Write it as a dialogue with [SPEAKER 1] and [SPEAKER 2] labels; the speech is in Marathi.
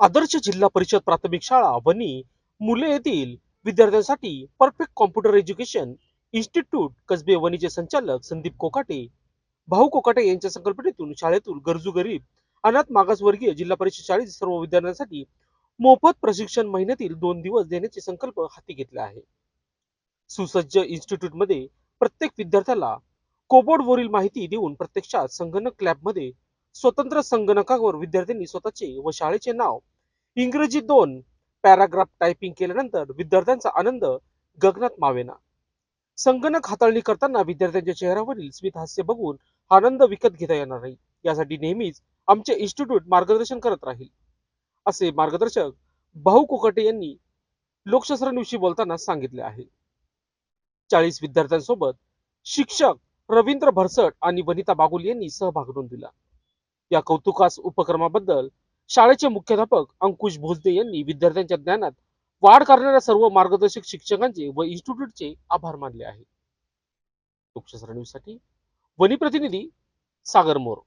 [SPEAKER 1] आदर्श जिल्हा परिषद प्राथमिक शाळा वनी मुले येथील विद्यार्थ्यांसाठी perfect computer education institute Kasbe वनीचे संचालक संदीप कोकाटे भाऊ कोकाटे यांच्या संकल्पनेतून शाळेतून गरजू गरीब अनाथ मागासवर्गीय जिल्हा परिषद शाळेतील सर्व विद्यार्थ्यांसाठी मोफत प्रशिक्षण महिन्यातील दोन दिवस देण्याचे संकल्प हाती घेतला आहे. सुसज्ज इन्स्टिट्यूटमध्ये प्रत्येक विद्यार्थ्याला कोबोर्डवरील माहिती देऊन प्रत्यक्षात संगणक लॅबमध्ये स्वतंत्र संगणकावर विद्यार्थ्यांनी स्वतःचे व शाळेचे नाव इंग्रजी दोन पॅराग्राफ टायपिंग केल्यानंतर विद्यार्थ्यांचा आनंद गगनात मावेना. संगणक हाताळणी करताना विद्यार्थ्यांच्या चेहऱ्यावरील स्मित हास्य बघून आनंद विकत घेता येणार नाही. यासाठी नेहमीच आमचे इन्स्टिट्यूट मार्गदर्शन करत राहील. असे मार्गदर्शक भाऊ कुकटे यांनी लोकशास्त्रांविषयी बोलताना सांगितले आहे. चाळीस विद्यार्थ्यांसोबत शिक्षक रवींद्र भरसट आणि वनिता बागुल यांनी सहभाग नोंदविला. या कौतुकास उपक्रमाबद्दल शाळेचे मुख्याध्यापक अंकुश भोसदे यांनी विद्यार्थ्यांच्या ज्ञानात वाढ करणाऱ्या सर्व मार्गदर्शक शिक्षकांचे व इन्स्टिट्यूटचे आभार मानले आहे वनी प्रतिनिधी सागर मोर.